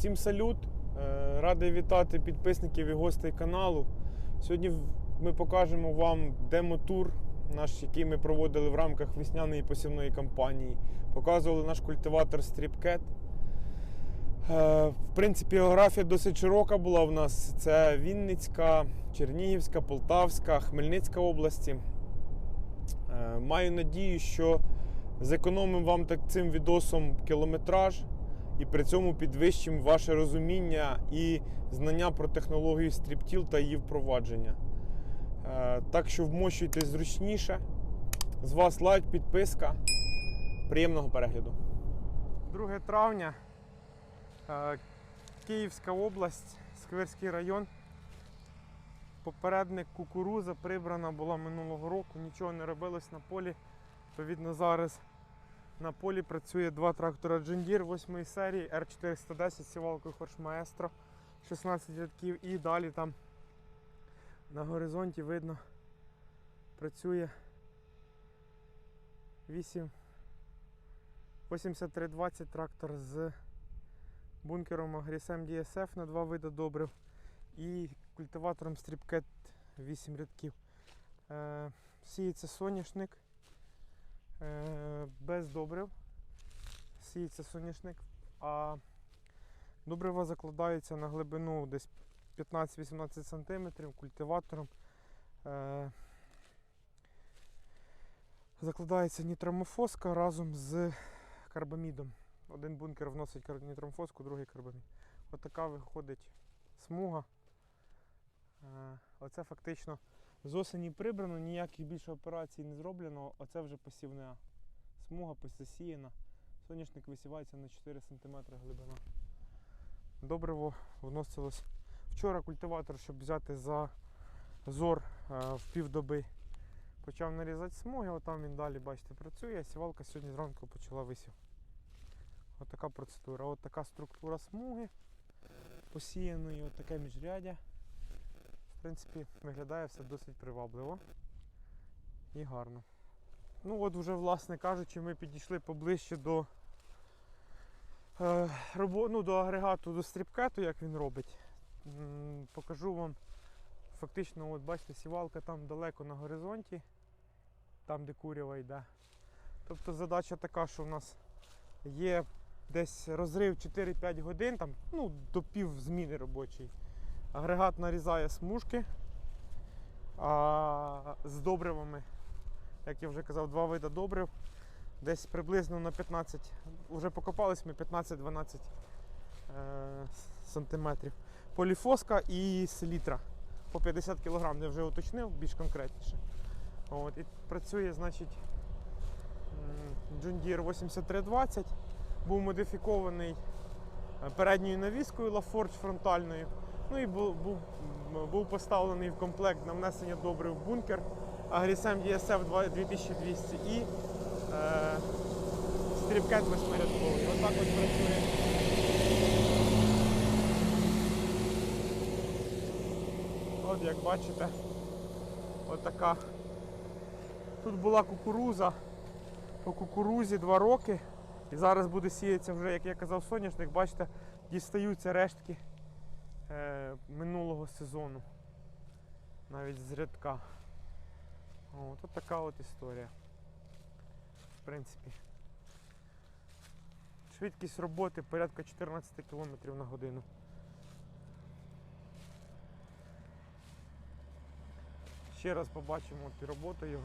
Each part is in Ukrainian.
Всім салют! Е, Радий вітати підписників і гостей каналу. Сьогодні ми покажемо вам демо-тур, наш, який ми проводили в рамках весняної посівної кампанії. Показували наш культиватор Stripcat. Е, В принципі, географія досить широка була в нас. Це Вінницька, Чернігівська, Полтавська, Хмельницька області. Е, Маю надію, що зекономимо вам так цим відосом кілометраж і при цьому підвищимо ваше розуміння і знання про технологію стріптіл та її впровадження. Е, Так що вмощуйтесь зручніше. З вас лайк, підписка. Приємного перегляду. 2 травня. е, Київська область, Сквирський район. Попередник кукуруза прибрана була минулого року, нічого не робилось на полі. Відповідно, зараз на полі працює два трактора Deere 8 серії R410 з сівалкою Maestro 16 рядків і далі там на горизонті видно працює 8 8320 трактор з бункером Agrisem DSF на два види добрив і культиватором Stripcat 8 рядків. Е, сіється соняшник без добрив. Сіється соняшник, а добрива закладаються на глибину десь 15-18 см культиватором. Е, закладається нітрамофоска разом з карбамідом. Один бункер вносить нітрамофоску, другий карбамід. Отака виходить смуга. Е, Оце фактично з осені прибрано, ніяких більше операцій не зроблено. Оце вже посівна смуга посіяна. Соняшник висівається на 4 см глибина. Добриво вносилось вчора культиватор, щоб взяти за зор е, в півдоби. Почав нарізати смуги, отам він далі, бачите, працює. а Сівалка сьогодні зранку почала висів. Отака процедура. От така структура смуги посіяної, от таке міжрядя. В принципі, виглядає все досить привабливо і гарно. Ну от вже, власне кажучи, ми підійшли поближче до, е, ну, до агрегату, до стрібкету, як він робить. М, Покажу вам. Фактично, от бачите, сівалка там далеко на горизонті, там де курява йде. Тобто задача така, що в нас є десь розрив 4-5 годин, там, ну, до пів зміни робочої. Агрегат нарізає смужки а з добривами, як я вже казав, два види добрив. Десь приблизно на 15, вже покопались ми 15-12 е, сантиметрів. Поліфоска і селітра по 50 кг, я вже уточнив більш конкретніше. От, і працює, значить, John Deere 8320, був модифікований е, передньою навіскою LaForge фронтальною. Ну і був, був, був поставлений в комплект на внесення добрив бункер Agrisem DSF 2200 і е, стрібкет восьмирядковий. Отак от працює. От як бачите, от така. Тут була кукуруза. По кукурузі 2 роки. І зараз буде сіятися вже, як я казав, соняшник, бачите, дістаються рештки е, минулого сезону. Навіть з рядка. От, от така от історія. В принципі. Швидкість роботи порядка 14 км на годину. Ще раз побачимо і роботу його.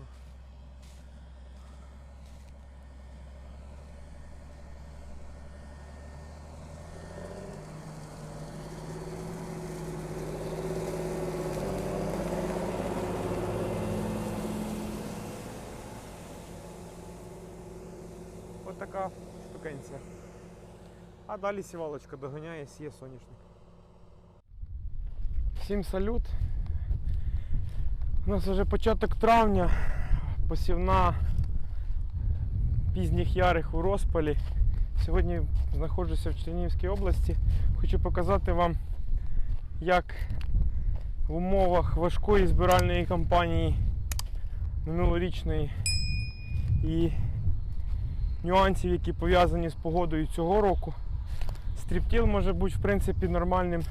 Така штукенція. А далі сівалочка доганяє, сіє соняшник. Всім салют. У нас вже початок травня, посівна пізніх ярих у розпалі. Сьогодні знаходжуся в Чернігівській області. Хочу показати вам, як в умовах важкої збиральної кампанії минулорічної і нюансів, які пов'язані з погодою цього року, Стріптіл може бути в принципі нормальним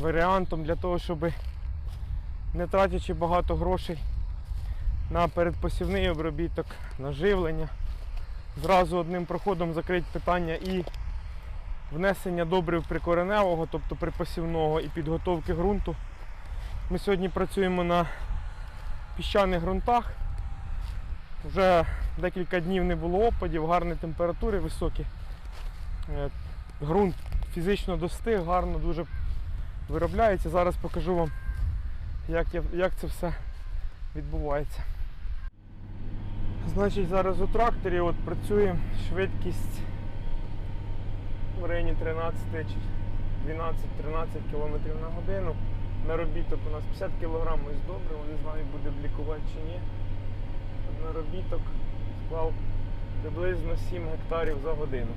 варіантом для того, щоб не тратячи багато грошей на передпосівний обробіток, на живлення, зразу одним проходом закрити питання і внесення добрив прикореневого, тобто припосівного і підготовки ґрунту. Ми сьогодні працюємо на піщаних ґрунтах. Вже декілька днів не було опадів, гарні температури високі. Е, Ґрунт фізично достиг, гарно дуже виробляється. Зараз покажу вам, як, як це все відбувається. Значить, зараз у тракторі от працює швидкість в районі 13 чи 12-13 км на годину. Наробіток у нас 50 кг ось добре, не знаю, буде блікувати чи ні. Наробіток склав приблизно 7 гектарів за годину.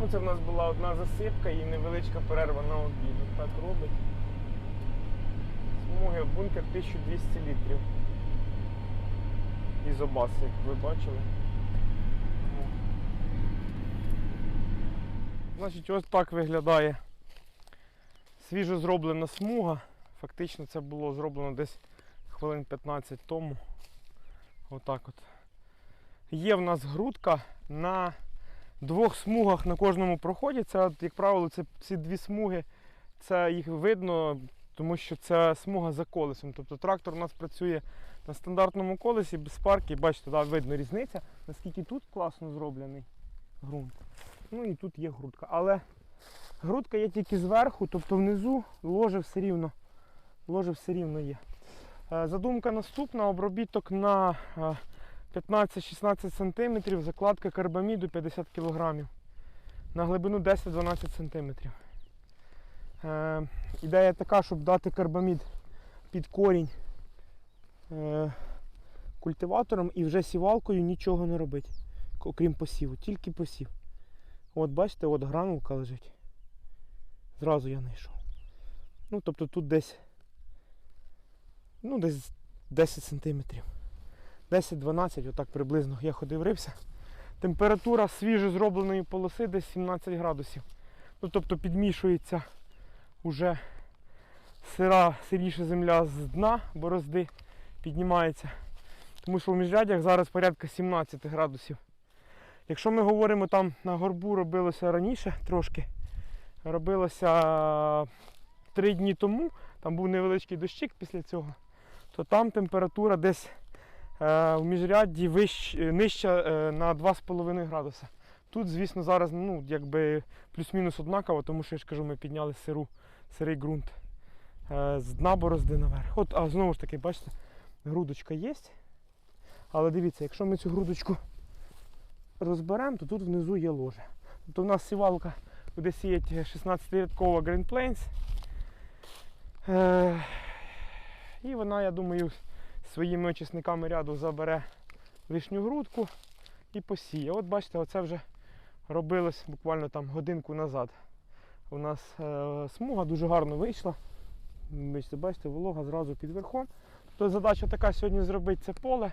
Ну, це в нас була одна засипка і невеличка перерва на обід. Так робить. Смуги бункер 1200 літрів. Ізобас, як ви бачили. Значить, ось так виглядає свіжо зроблена смуга. Фактично це було зроблено десь хвилин 15 тому. Отак от. Є в нас грудка на двох смугах на кожному проході. Це, як правило, це ці дві смуги, це їх видно, тому що це смуга за колесом. Тобто трактор у нас працює на стандартному колесі без парки. Бачите, да, видно різниця, наскільки тут класно зроблений ґрунт. Ну і тут є грудка. Але грудка є тільки зверху, тобто внизу ложе все рівно, ложе все рівно є. Е, Задумка наступна, обробіток на е, 15-16 см, закладка карбаміду 50 кг на глибину 10-12 см. Е, ідея така, щоб дати карбамід під корінь е, культиватором і вже сівалкою нічого не робити, окрім посіву, тільки посів. От бачите, от гранулка лежить. Зразу я знайшов. Ну, тобто тут десь, ну, десь 10 сантиметрів. 10-12, отак приблизно я ходив рився. Температура свіжо зробленої полоси десь 17 градусів. Ну, тобто підмішується вже сира, сиріша земля з дна борозди, піднімається. Тому що в міжрядях зараз порядка 17 градусів. Якщо ми говоримо там на горбу робилося раніше трошки, робилося 3 дні тому, там був невеличкий дощик після цього, то там температура десь е, в міжрядді вищ, е, нижча е, на 2,5 градуса. Тут, звісно, зараз ну, якби плюс-мінус однаково, тому що я ж кажу, ми підняли сиру, сирий ґрунт з дна борозди наверх. От, а знову ж таки, бачите, грудочка є. Але дивіться, якщо ми цю грудочку розберемо, то тут внизу є ложе. Тобто у нас сівалка буде сіяти 16-рядкова Green Plains. І вона, я думаю, своїми очисниками ряду забере лишню грудку і посіє. От бачите, оце вже робилось буквально там годинку назад. У нас е, смуга дуже гарно вийшла. Бачите, бачите, волога зразу під верхом. То задача така сьогодні зробити це поле,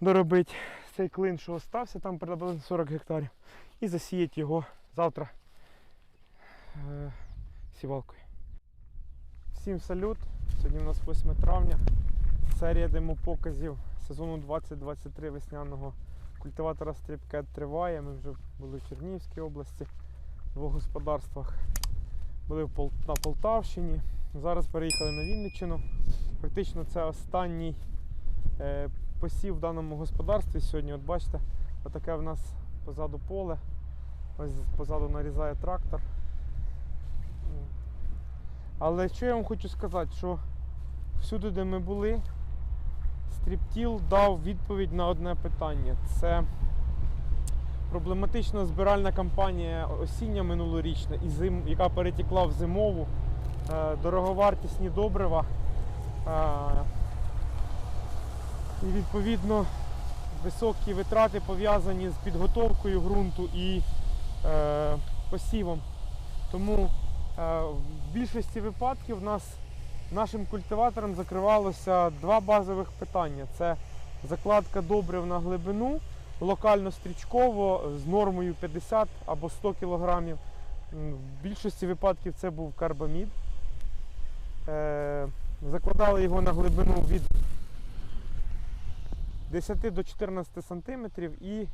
доробити цей клин, що остався, там приблизно 40 гектарів, і засіяти його завтра е, сівалкою. Всім салют! Сьогодні у нас 8 травня. Серія демопоказів сезону 2023 весняного культиватора Стріпкет триває. Ми вже були в Чернігівській області, в двох господарствах. Були на Полтавщині. Зараз переїхали на Вінниччину. Фактично це останній е, посів в даному господарстві сьогодні. От бачите, отаке в нас позаду поле. Ось позаду нарізає трактор. Але що я вам хочу сказати, що всюди, де ми були, Стріптіл дав відповідь на одне питання. Це проблематична збиральна кампанія осіння минулорічна, і зим, яка перетекла в зимову, е, дороговартісні добрива. Е, і відповідно високі витрати пов'язані з підготовкою ґрунту і е, посівом. Тому в більшості випадків нас нашим культиватором закривалося два базових питання: це закладка добрив на глибину локально стрічково з нормою 50 або 100 кг. В більшості випадків це був карбамід. Е, Закладали його на глибину від 10 до 14 сантиметрів і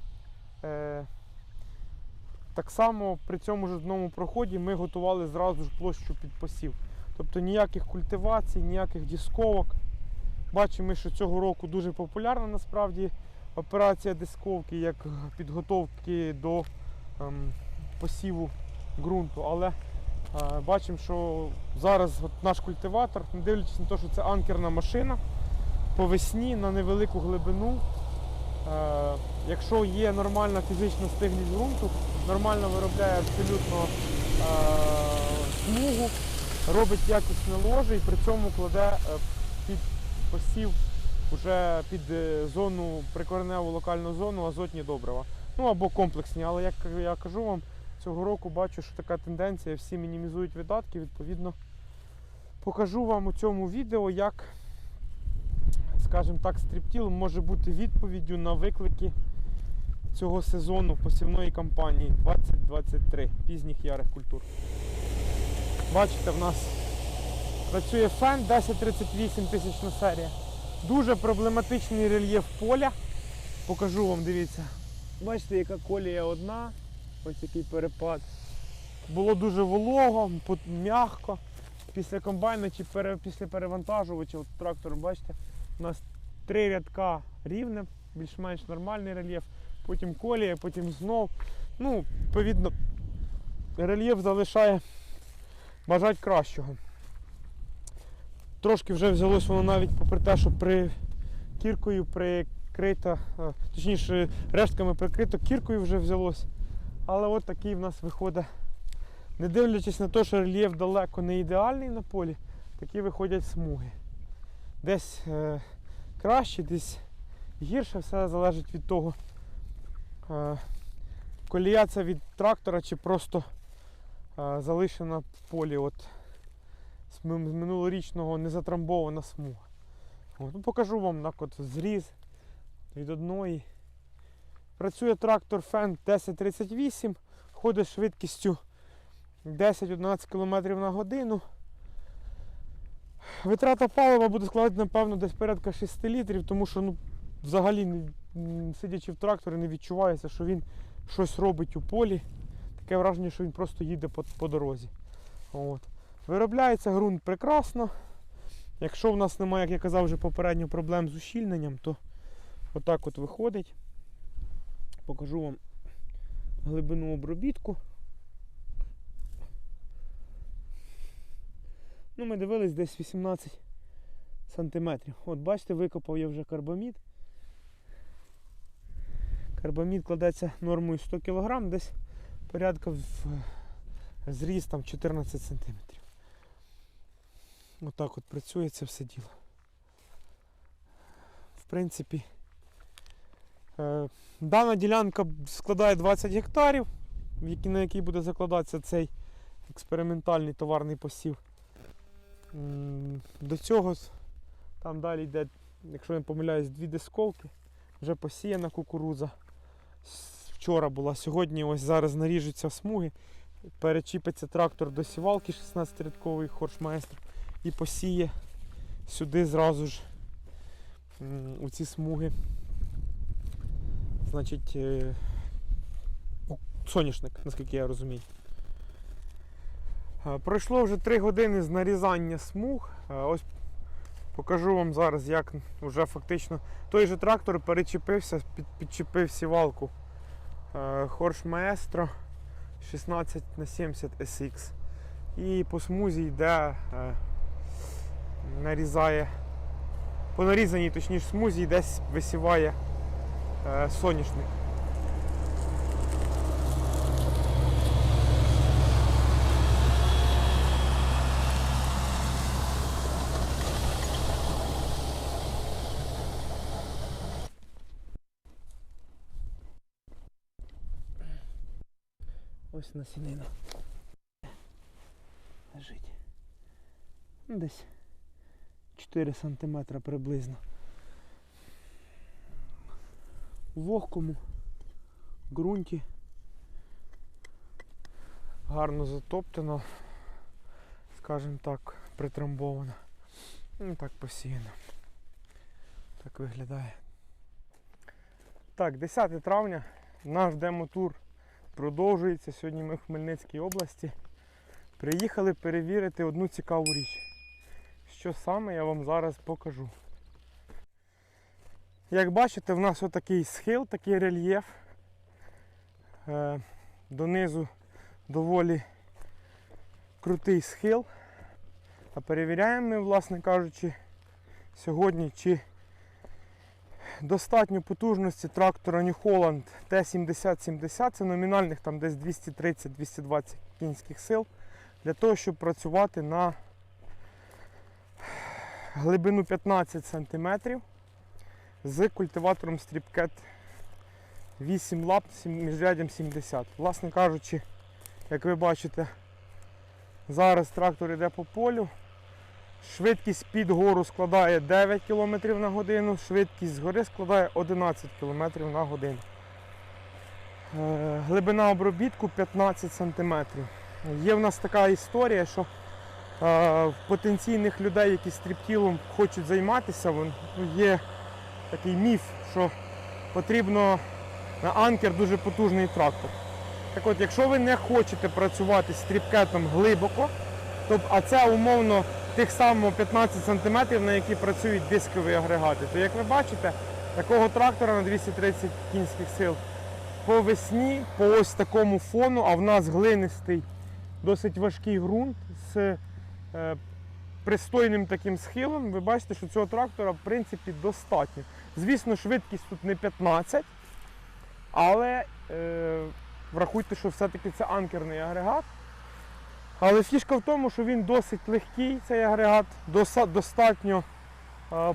е, так само при цьому ж одному проході ми готували зразу ж площу під посів. Тобто ніяких культивацій, ніяких дісковок. Бачимо, що цього року дуже популярна насправді операція дисковки як підготовки до ем, посіву ґрунту. Але е, бачимо, що зараз от наш культиватор, не дивлячись на те, що це анкерна машина, по весні на невелику глибину. Е, якщо є нормальна фізична стигність ґрунту, нормально виробляє абсолютно е, смугу, робить якісне ложе і при цьому кладе е, під посів вже під е, зону, прикореневу локальну зону азотні добрива. Ну або комплексні, але як я кажу вам, цього року бачу, що така тенденція, всі мінімізують видатки, відповідно покажу вам у цьому відео, як, скажімо так, стріптіл може бути відповіддю на виклики цього сезону посівної кампанії 2023 пізніх ярих культур. Бачите, в нас працює фен 1038 тисячна серія. Дуже проблематичний рельєф поля. Покажу вам, дивіться. Бачите, яка колія одна, ось який перепад. Було дуже волого, м'яко. Після комбайна чи пере- після перевантажувача, от трактор, бачите, у нас три рядка рівне, більш-менш нормальний рельєф, потім колія, потім знов. Ну, відповідно, рельєф залишає бажати кращого. Трошки вже взялось воно навіть попри те, що при кіркою прикрита, точніше рештками прикрито, кіркою вже взялось. Але от такий в нас виходить. Не дивлячись на те, що рельєф далеко не ідеальний на полі, такі виходять смуги. Десь е, краще, десь гірше, все залежить від того, колія це від трактора чи просто залишена в полі. От, з минулорічного незатрамбована смуга. От, ну, покажу вам так от зріз від одної. Працює трактор Фен 1038, ходить швидкістю 10-11 км на годину. Витрата палива буде складати, напевно, десь порядка 6 літрів, тому що ну, взагалі, сидячи в тракторі, не відчувається, що він щось робить у полі. Таке враження, що він просто їде по, по дорозі. От. Виробляється ґрунт прекрасно. Якщо в нас немає, як я казав вже попередньо, проблем з ущільненням, то отак от виходить. Покажу вам глибину обробітку. Ну, ми дивились десь 18 сантиметрів. От бачите, викопав я вже карбамід. Карбамід кладеться нормою 100 кг, десь порядка в зріст там 14 сантиметрів. Отак от працює це все діло. В принципі, е, дана ділянка складає 20 гектарів, на якій буде закладатися цей експериментальний товарний посів. До цього там далі йде, якщо я не помиляюсь, дві дисковки. Вже посіяна кукуруза. Вчора була, сьогодні ось зараз наріжуться смуги. Перечіпиться трактор до сівалки 16-рядковий хоршмайстер і посіє сюди зразу ж у ці смуги. Значить, е, соняшник, наскільки я розумію. Е, Пройшло вже 3 години з нарізання смуг. Е, Ось покажу вам зараз, як вже фактично той же трактор перечепився, під, підчепив сівалку Хорш Маестро 16 на 70 SX. І по смузі йде, е, нарізає, по нарізаній точніше смузі десь висіває е, соняшник. Ось насінина. Лежить. Ну, Десь 4 см приблизно. Вогкому ґрунті. Гарно затоптано, скажімо так, притрамбовано. Ну так посіяно. Так виглядає. Так, 10 травня наш демотур продовжується. Сьогодні ми в Хмельницькій області. Приїхали перевірити одну цікаву річ. Що саме я вам зараз покажу. Як бачите, в нас отакий схил, такий рельєф. Е, донизу доволі крутий схил. А перевіряємо ми, власне кажучи, сьогодні, чи достатньо потужності трактора New Holland T7070, це номінальних там десь 230-220 кінських сил, для того, щоб працювати на глибину 15 см з культиватором StripCat 8 лап з міжряддям 70. Власне кажучи, як ви бачите, зараз трактор йде по полю. Швидкість під гору складає 9 км на годину, швидкість згори складає 11 км на годину. Е, Глибина обробітку 15 см. Є в нас така історія, що е, в потенційних людей, які стріптілом хочуть займатися, ну, є такий міф, що потрібно на анкер дуже потужний трактор. Так от, якщо ви не хочете працювати з стріпкетом глибоко, то, а це умовно тих самих 15 см, на які працюють дискові агрегати, то як ви бачите, такого трактора на 230 кінських сил по весні, по ось такому фону, а в нас глинистий, досить важкий ґрунт з е, пристойним таким схилом, ви бачите, що цього трактора в принципі достатньо. Звісно, швидкість тут не 15, але е, врахуйте, що все-таки це анкерний агрегат. Але фішка в тому, що він досить легкий, цей агрегат, достатньо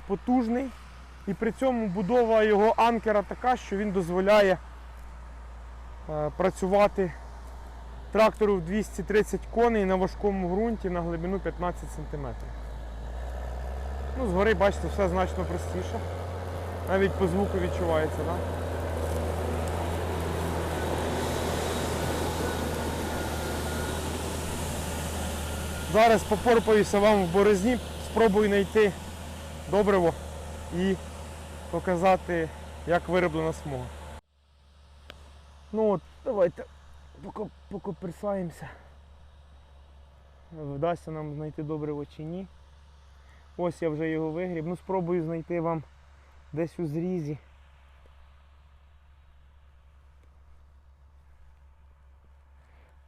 потужний. І при цьому будова його анкера така, що він дозволяє працювати трактору в 230 коней на важкому ґрунті на глибину 15 см. Ну, згори, бачите, все значно простіше. Навіть по звуку відчувається, так? Зараз попорпаюся вам в борозні, спробую знайти добриво і показати, як вироблена смуга. Ну от, давайте поки покоперсаємося. Вдасться нам знайти добриво чи ні. Ось я вже його вигріб. Ну спробую знайти вам десь у зрізі.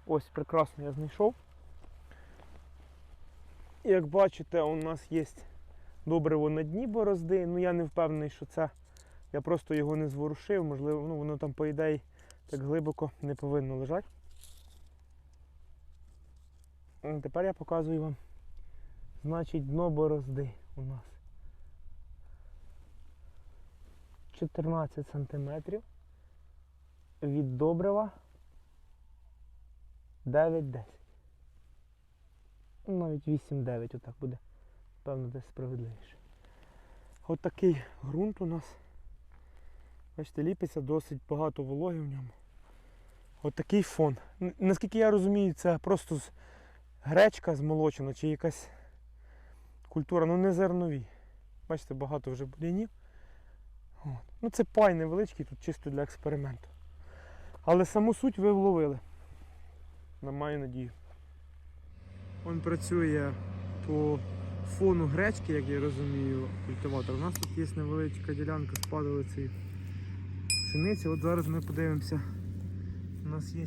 Ось прекрасно я знайшов. Як бачите, у нас є добриво на дні борозди. Ну я не впевнений, що це. Я просто його не зворушив, можливо, ну воно там, по ідеї, так глибоко не повинно лежати. Тепер я показую вам. Значить, дно борозди у нас 14 сантиметрів від добрива 9-10. Ну, Навіть 8-9 отак буде. Певно, десь справедливіше. От такий ґрунт у нас. Бачите, ліпиться досить багато вологи в ньому. От такий фон. Наскільки я розумію, це просто гречка змолочена чи якась культура, ну не зернові. Бачите, багато вже бур'янів. Ну це пай невеличкий, тут чисто для експерименту. Але саму суть ви вловили. На маю надію. Він працює по фону гречки, як я розумію, культиватор. У нас тут є невеличка ділянка з падалицею пшениці. От зараз ми подивимося. У нас є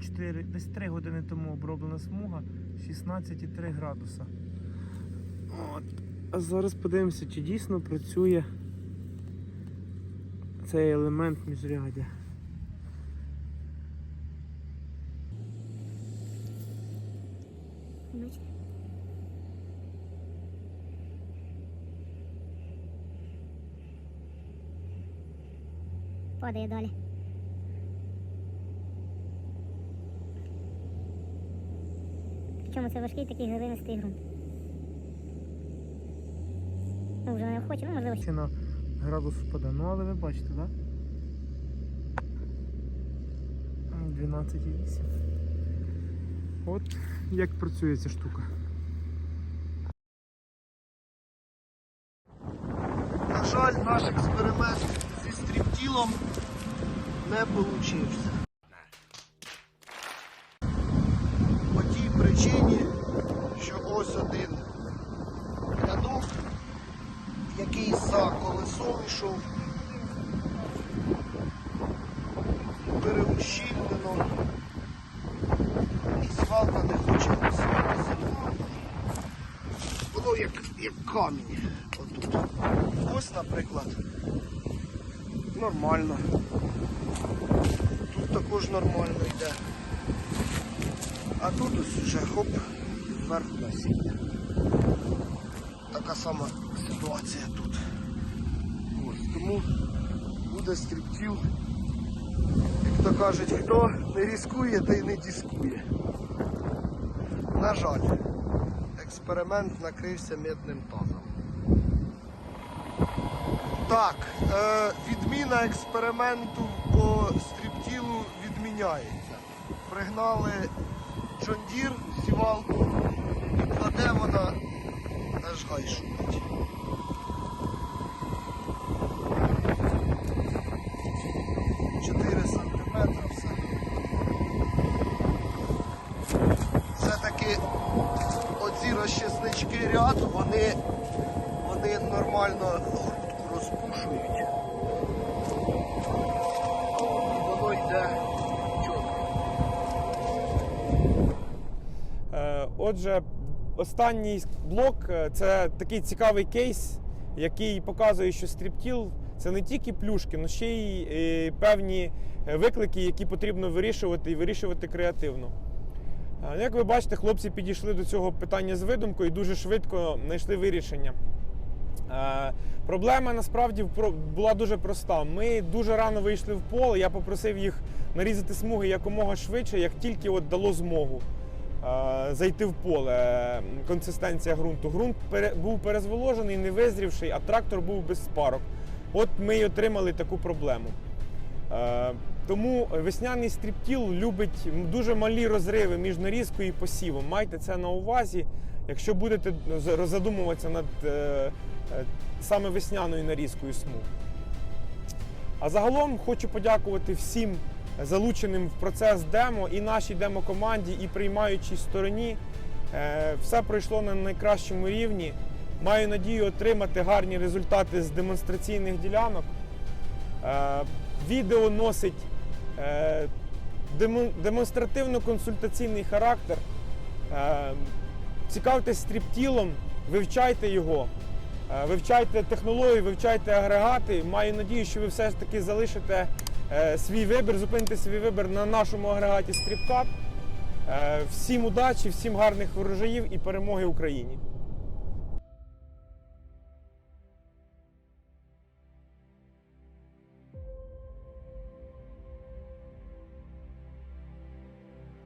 4, десь 3 години тому оброблена смуга 16,3 градуса. От. А зараз подивимося, чи дійсно працює цей елемент міжрядя. Бачите? Падає далі. Причому це важкий такий глибинистий ґрунт. Ну, вже не охоче, ну можливо. ще- Ще на градус впаде. Ну але ви бачите, так? 12,8. От як працює ця штука. На жаль, наш експеримент зі стріптілом не получився. По тій причині, що ось один рядок, який за колесом йшов, переущільнено, і свалка не хоче працювати. Воно як, як камінь. Отут. Ось, наприклад, нормально. Тут також нормально йде. А тут ось вже хоп, вверх насіння. Така сама ситуація тут. Ось, тому буде стріптіл. Як то кажуть, хто не різкує, той не дискує. На жаль, експеримент накрився медним тазом. Так, е, відміна експерименту по стріптілу відміняється. Пригнали Deere сівалку і кладе вона аж гай шумить. Все-таки оці розчиснички ряд, вони нормально грудку розпушують. І воно йде чітко. Е, Отже, останній блок е, це такий цікавий кейс, який показує, що стріптіл це не тільки плюшки, але ще й е, певні е, виклики, які потрібно вирішувати і вирішувати креативно. Е, Як ви бачите, хлопці підійшли до цього питання з видумкою і дуже швидко знайшли вирішення. Проблема насправді була дуже проста. Ми дуже рано вийшли в поле. Я попросив їх нарізати смуги якомога швидше, як тільки от дало змогу зайти в поле. Е, Консистенція ґрунту. Ґрунт був перезволожений, не визрівший, а трактор був без спарок. От ми й отримали таку проблему. Е, Тому весняний стріптіл любить дуже малі розриви між нарізкою і посівом. Майте це на увазі, якщо будете задумуватися над е, е, саме весняною нарізкою смуг. А загалом хочу подякувати всім залученим в процес демо і нашій демо-команді, і приймаючій стороні. Е, Все пройшло на найкращому рівні. Маю надію отримати гарні результати з демонстраційних ділянок. Е, Відео носить е, демонстративно-консультаційний характер. Цікавтесь стріптілом, вивчайте його, вивчайте технології, вивчайте агрегати. Маю надію, що ви все ж таки залишите свій вибір, зупинити свій вибір на нашому агрегаті Стріпкат. Е, Всім удачі, всім гарних врожаїв і перемоги Україні!